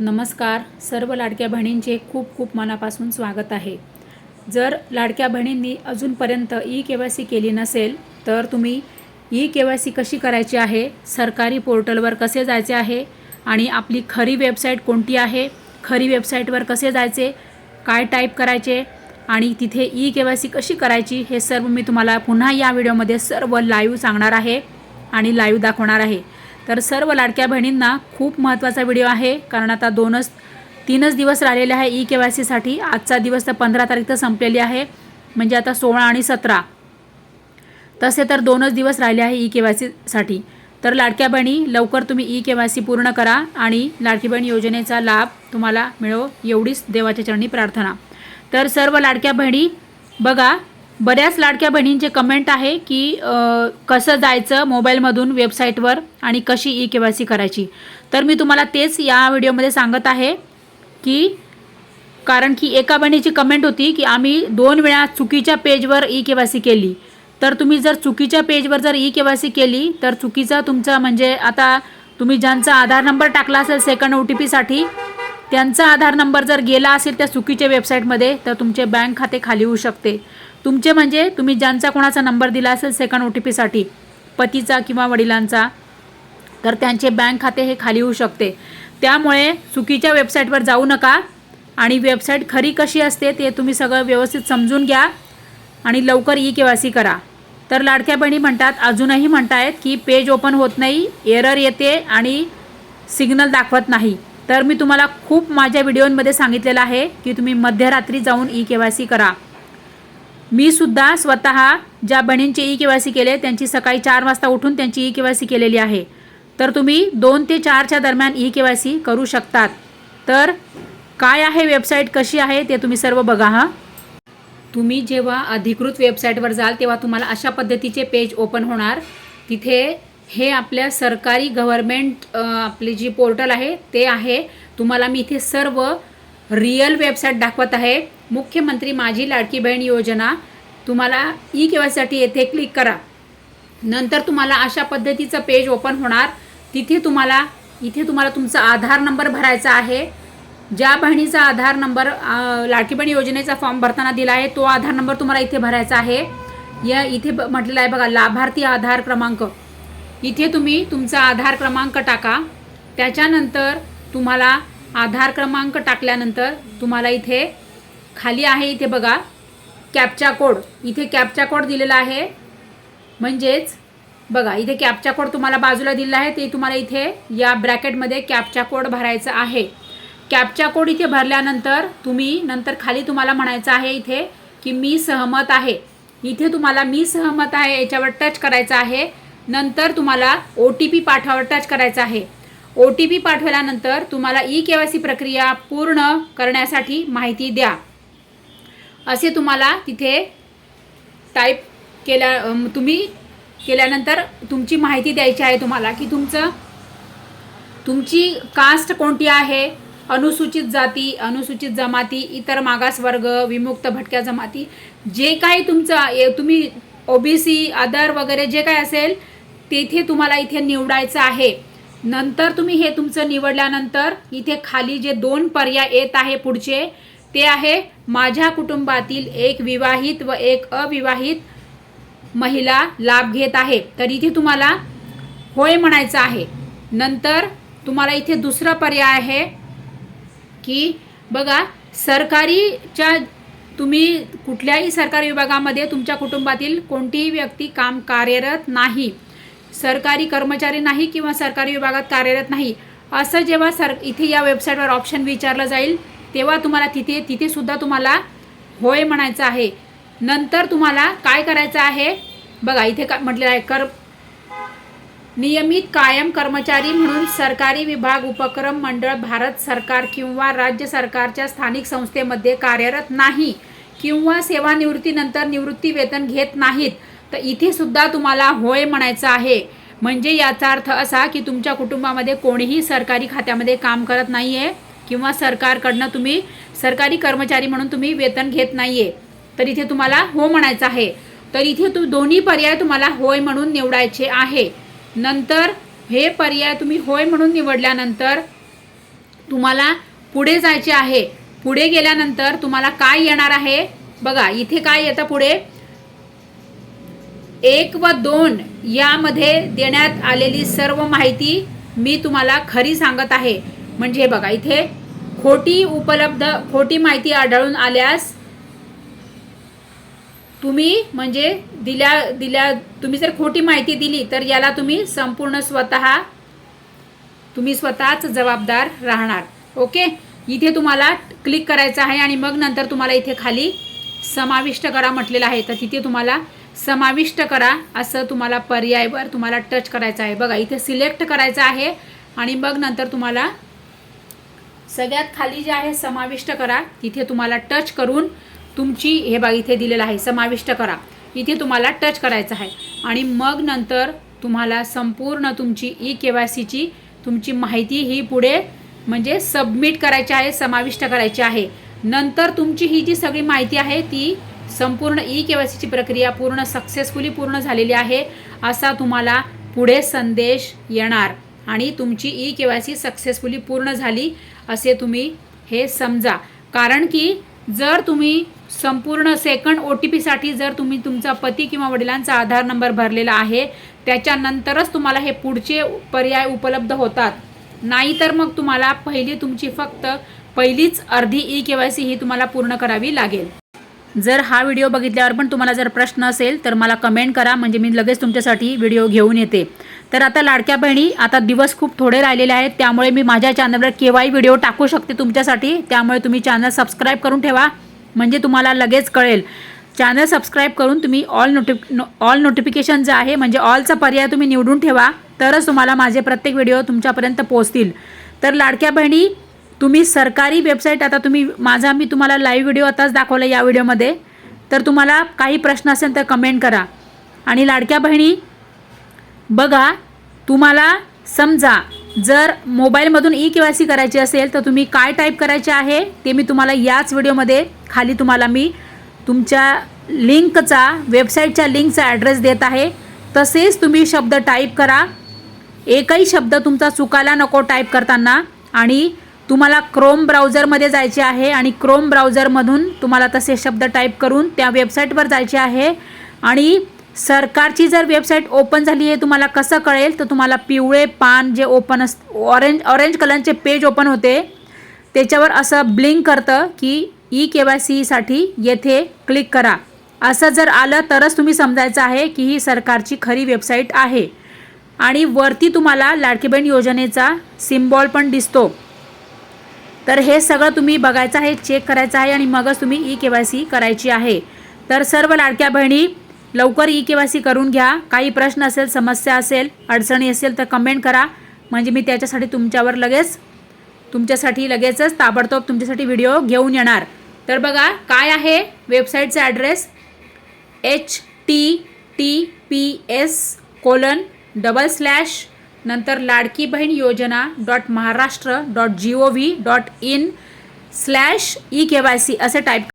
नमस्कार. सर्व लाडक्या बहिणींचे खूप खूप मनापासून स्वागत आहे. जर लाडक्या बहिणींनी अजूनपर्यंत ई के वाय सी केली नसेल तर तुम्ही ई के वाय सी कशी करायची आहे सरकारी पोर्टलवर कसे जायचे आहे आणि आपली खरी वेबसाईट कोणती आहे खरी वेबसाईटवर कसे जायचे काय टाईप करायचे आणि तिथे ई के वाय सी कशी करायची हे सर्व मी तुम्हाला पुन्हा या व्हिडिओमध्ये सर्व लाईव्ह सांगणार आहे आणि लाईव्ह दाखवणार आहे. तर सर्व लाडक्या बहिणींना खूप महत्त्वाचा व्हिडिओ आहे कारण आता दोनच तीनच दिवस राहिलेले आहे ई के वाय सीसाठी आजचा दिवस तर पंधरा तारीख तर संपलेली आहे म्हणजे आता सोळा आणि सतरा. तसे तर दोनच दिवस राहिले आहे ई के वाय सीसाठी तर लाडक्या बहिणी लवकर तुम्ही ई के वाय सी पूर्ण करा आणि लाडकी बहीण योजनेचा लाभ तुम्हाला मिळो एवढीच देवाच्या चरणी प्रार्थना. तर सर्व लाडक्या बहिणी बघा बऱ्याच लाडक्या बहिणींचे कमेंट आहे की कसं जायचं मोबाईलमधून वेबसाईटवर आणि कशी ई के वाय सी करायची. तर मी तुम्हाला तेच या व्हिडिओमध्ये सांगत आहे की कारण की एका बहिणीची कमेंट होती की आम्ही दोन वेळा चुकीच्या पेजवर ई के वाय सी केली. तर तुम्ही जर चुकीच्या पेजवर जर ई के वाय सी केली तर चुकीचा तुमचा म्हणजे आता तुम्ही ज्यांचा आधार नंबर टाकला असेल सेकंड ओ टी पीसाठी त्यांचा आधार नंबर जर गेला असेल त्या चुकीच्या वेबसाईटमध्ये तर तुमचे बँक खाते खाली होऊ शकते. तुमचे म्हणजे तुम्ही ज्यांचा कोणाचा नंबर दिला असेल सेकंड ओ टी पीसाठी पतीचा किंवा वडिलांचा तर त्यांचे बँक खाते हे खाली होऊ शकते. त्यामुळे चुकीच्या वेबसाईटवर जाऊ नका आणि वेबसाईट खरी कशी असते ते तुम्ही सगळं व्यवस्थित समजून घ्या आणि लवकर ई के वाय सी करा. तर लाडक्या बहिणी म्हणतात अजूनही म्हणतायत की पेज ओपन होत नाही एरर येते आणि सिग्नल दाखवत नाही. तर मी तुम्हाला खूप माझ्या व्हिडिओमध्ये सांगितलेलं आहे की तुम्ही मध्यरात्री जाऊन ई के वाय सी करा. मी सुद्धा स्वतः ज्या बहिणींचे ई के वाय सी केले त्यांची सकाळी चार वाजता उठून त्यांची ई के वाय सी केलेली आहे. तर तुम्ही दोन ते चारच्या दरम्यान ई के वाय सी करू शकतात. तर काय आहे वेबसाईट कशी आहे ते तुम्ही सर्व बघा हां. तुम्ही जेव्हा अधिकृत वेबसाईटवर जाल तेव्हा तुम्हाला अशा पद्धतीचे पेज ओपन होणार. तिथे हे आपल्या सरकारी गव्हर्मेंट आपली जी पोर्टल आहे ते आहे. तुम्हाला मी इथे सर्व रिअल वेबसाईट दाखवत आहे. मुख्यमंत्री माझी लाडकी बहीण योजना. तुम्हाला ई के वायसाठी येथे क्लिक करा. नंतर तुम्हाला अशा पद्धतीचं पेज ओपन होणार. तिथे तुम्हाला इथे तुम्हाला तुमचा आधार नंबर भरायचा आहे. ज्या बहिणीचा आधार नंबर लाडकी बहीण योजनेचा फॉर्म भरताना दिला आहे तो आधार नंबर तुम्हाला इथे भरायचा आहे. या इथे ब- म्हटलेलं आहे बघा लाभार्थी आधार क्रमांक. इथे तुम्ही तुमचा आधार क्रमांक टाका. त्याच्यानंतर तुम्हाला आधार क्रमांक टाकल्यानंतर तुम्हाला इथे खाली आहे इथे बघा कॅपचा कोड इथे कॅपचा कोड दिलेला आहे. म्हणजेच बघा इथे कॅपचा कोड तुम्हाला बाजूला दिलेला आहे. ते तुम्हाला इथे या ब्रॅकेटमध्ये कॅपचा कोड भरायचा आहे. कॅपचा कोड इथे भरल्यानंतर तुम्ही नंतर खाली तुम्हाला म्हणायचं आहे इथे की मी सहमत आहे. इथे तुम्हाला मी सहमत आहे याच्यावर टच करायचं आहे. नंतर तुम्हाला ओ टी पी पाठवावर टच करायचा आहे. ओ टी पी पाठवल्यानंतर तुम्हाला ई के वाय सी प्रक्रिया पूर्ण करण्यासाठी माहिती द्या. असे तुम्हाला तिथे टाईप केल्या तुम्ही केल्यानंतर तुमची माहिती द्यायची आहे तुम्हाला की तुमचं तुमची कास्ट कोणती आहे? अनुसूचित जाती अनुसूचित जमाती इतर मागास वर्ग विमुक्त भटक्या जमाती जे काही तुमचं ए- तुम्ही ओबीसी अदर वगैरे जे काही असेल तेथे तुम्हाला इथे निवडायचं आहे. नंतर तुम्ही हे तुमचं निवडल्यानंतर इथे खाली जे दोन पर्याय येत आहे पुढचे ते आहे माझ्या कुटुंबातील एक विवाहित व एक अविवाहित महिला लाभ घेत आहे. तर इथे तुम्हाला होय म्हणायचं आहे. नंतर तुम्हाला इथे दुसरा पर्याय आहे की बघा सरकारीच्या तुम्ही कुठल्याही सरकारी विभागामध्ये तुमच्या कुटुंबातील कोणतीही व्यक्ती काम कार्यरत नाही. सरकारी कर्मचारी नाही किंवा सरकारी विभागात कार्यरत नाही असं जेव्हा सर इथे या वेबसाईटवर ऑप्शन विचारलं जाईल तेव्हा तुम्हाला तिथे तिथेसुद्धा तुम्हाला होय म्हणायचं आहे. नंतर तुम्हाला काय करायचं आहे? बघा इथे का म्हटलेलं आहे कर नियमित कायम कर्मचारी म्हणून सरकारी विभाग उपक्रम मंडळ भारत सरकार किंवा राज्य सरकारच्या स्थानिक संस्थेमध्ये कार्यरत नाही किंवा सेवानिवृत्तीनंतर निवृत्ती वेतन घेत नाहीत तर इथे सुद्धा तुम्हाला होय म्हणायचं आहे. म्हणजे याचा अर्थ असा की तुमच्या कुटुंबामध्ये कोणीही सरकारी खात्यामध्ये काम करत नाही आहे किंवा सरकारकडनं तुम्ही सरकारी कर्मचारी म्हणून तुम्ही वेतन घेत नाही आहे तर इथे तुम्हाला हो म्हणायचं आहे. तर इथे तू दोन्ही पर्याय तुम्हाला होय म्हणून निवडायचे आहे. नंतर हे पर्याय तुम्ही होय म्हणून निवडल्यानंतर तुम्हाला पुढे जायचे आहे. पुढे गेल्यानंतर तुम्हाला काय येणार आहे? बघा इथे काय येतं पुढे? एक व दोन यामध्ये देण्यात आलेली सर्व माहिती मी तुम्हाला खरी सांगत आहे. म्हणजे हे बघा इथे खोटी उपलब्ध खोटी माहिती आढळून आल्यास तुम्ही म्हणजे दिल्या दिल्या तुम्ही जर खोटी माहिती दिली तर याला तुम्ही संपूर्ण स्वतः तुम्ही स्वतःच जबाबदार राहणार. ओके? इथे तुम्हाला क्लिक करायचं आहे आणि मग नंतर तुम्हाला इथे खाली समाविष्ट करा म्हटलेलं आहे. तर तिथे तुम्हाला समाविष्ट करा असं तुम्हाला पर्यायवर तुम्हाला टच करायचं आहे. बघा इथे सिलेक्ट करायचं आहे आणि मग नंतर तुम्हाला सगळ्यात खाली जे आहे समाविष्ट करा. तिथे तुम्हाला टच करून तुमची हे बघा इथे दिलेलं आहे समाविष्ट करा. इथे तुम्हाला टच करायचं आहे. आणि मग नंतर तुम्हाला संपूर्ण तुमची ई के वाय सीची तुमची माहिती ही पुढे म्हणजे सबमिट करायची आहे समाविष्ट करायची आहे. नंतर तुमची ही जी सगळी माहिती आहे ती संपूर्ण ई के वाय सीची प्रक्रिया पूर्ण सक्सेसफुली पूर्ण झालेली आहे असा तुम्हाला पुढे संदेश येणार. आणि तुमची E K Y C successfully पूर्ण झाली असे तुम्ही हे समजा. कारण की जर तुम्ही संपूर्ण सेकंड ओ टी पीसाठी जर तुम्ही तुमचा पती किंवा वडिलांचा आधार नंबर भरलेला आहे त्याच्यानंतरच तुम्हाला हे पुढचे पर्याय उपलब्ध होतात. नाहीतर मग तुम्हाला पहिली तुमची फक्त पहिलीच अर्धी ई के वाय सी ही तुम्हाला पूर्ण करावी लागेल. जर हा व्हिडिओ बघितल्यावर पण तुम्हाला जर प्रश्न असेल तर मला कमेंट करा. म्हणजे मी लगेच तुमच्यासाठी व्हिडिओ घेऊन येते. तर आता लाडक्या बहिणी आता दिवस खूप थोडे राहिलेले आहेत. त्यामुळे मी माझ्या चॅनलवर केव्हाही व्हिडिओ टाकू शकते तुमच्यासाठी. त्यामुळे तुम्ही चॅनल सबस्क्राईब करून ठेवा. म्हणजे तुम्हाला लगेच कळेल. चॅनल सबस्क्राईब करून तुम्ही ऑल नोटिफि ऑल नोटिफिकेशन जे आहे म्हणजे ऑलचा पर्याय तुम्ही निवडून ठेवा. तरच तुम्हाला माझे प्रत्येक व्हिडिओ तुमच्यापर्यंत पोहोचतील. तर लाडक्या बहिणी तुम्ही सरकारी वेबसाईट आता तुम्ही माझा मी तुम्हाला लाईव्ह व्हिडिओ आताच दाखवला या व्हिडिओमध्ये तर तुम्हाला काही प्रश्न असेल तर कमेंट करा. आणि लाडक्या बहिणी बघा तुम्हाला समजा जर मोबाईलमधून ई के वाय सी करायची असेल तर तुम्ही काय टाईप करायचे आहे ते मी तुम्हाला याच व्हिडिओमध्ये खाली तुम्हाला मी तुमच्या लिंकचा वेबसाईटच्या लिंकचा ॲड्रेस देत आहे. तसेच तुम्ही शब्द टाईप करा. एकही शब्द तुमचा चुकायला नको टाईप करताना. आणि तुम्हाला क्रोम ब्राउझरमध्ये जायचे आहे आणि क्रोम ब्राउझरमधून तुम्हाला तसे शब्द टाईप करून त्या वेबसाईटवर जायचे आहे. आणि सरकारची जर वेबसाईट ओपन झाली आहे तुम्हाला कसं कळेल? तर तुम्हाला पिवळे पान जे ओपन अस ऑरेंज ऑरेंज कलरचे पेज ओपन होते त्याच्यावर असं ब्लिंक करतं की ई के वाय सीसाठी येथे क्लिक करा. असं जर आलं तरच तुम्ही समजायचं आहे की ही सरकारची खरी वेबसाईट आहे. आणि वरती तुम्हाला लाडकीबहीण योजनेचा सिम्बॉल पण दिसतो. तर हे सगळं तुम्ही बघायचं आहे चेक करायचं आहे आणि मगच तुम्ही ई के वाय सी करायची आहे. तर सर्व लाडक्या बहिणी लवकर ई के वाय सी करून घ्या. काही प्रश्न असेल समस्या असेल अडचणी असेल तर कमेंट करा. म्हणजे मी त्याच्यासाठी तुमच्यावर लगेच तुमच्यासाठी लगेचच ताबडतोब तुमच्यासाठी व्हिडिओ घेऊन येणार. तर बघा काय आहे वेबसाईटचा address H T T P S colon double slash नंतर Ladki Bahin Yojana dot Maharashtra dot G O V dot in slash E K Y C असे टाईप